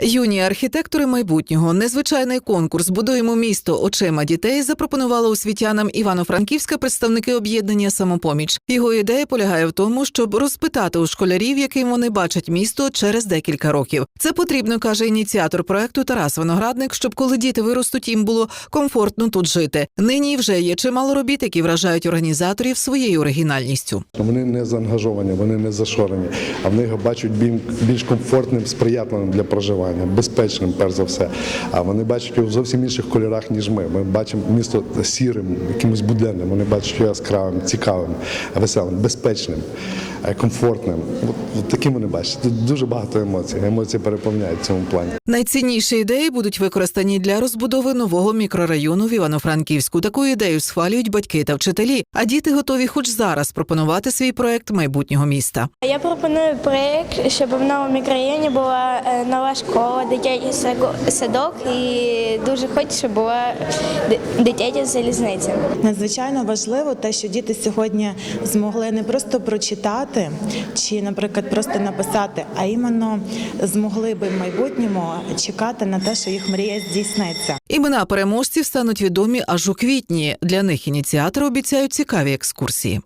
Юні архітектори майбутнього незвичайний конкурс Будуємо місто очима дітей запропонувала освітянам Івано-Франківська представники об'єднання самопоміч. Його ідея полягає в тому, щоб розпитати у школярів, яким вони бачать місто через декілька років. Це потрібно, каже ініціатор проекту Тарас Виноградник, щоб коли діти виростуть, їм було комфортно тут жити. Нині вже є чимало робіт, які вражають організаторів своєю оригінальністю. Вони не заангажовані, вони не зашорені, а в них бачать більш комфортним, сприятливим для проживання, безпечним, перш за все. А вони бачать його в зовсім інших кольорах, ніж ми. Ми бачимо місто сірим, якимось буденним. Вони бачать його яскравим, цікавим, веселим, безпечним, комфортним. От, от таким вони бачать. Тут дуже багато емоцій. Емоції переповняють в цьому плані. Найцінніші ідеї будуть використані для розбудови нового мікрорайону в Івано-Франківську. Таку ідею схвалюють батьки та вчителі, а діти готові хоч зараз пропонувати свій проект майбутнього міста. Я пропоную проєкт, щоб в новому мікрорайоні була е, нова школа, дитячий садок і дуже хочу, щоб була дитяча залізниця. Надзвичайно важливо те, що діти сьогодні змогли не просто прочитати чи, наприклад, просто написати, а іменно змогли би в майбутньому чекати на те, що їх мрія здійсниться. Імена переможців стануть відомі аж у квітні. Для них ініціатори обіцяють цікаві екскурсії.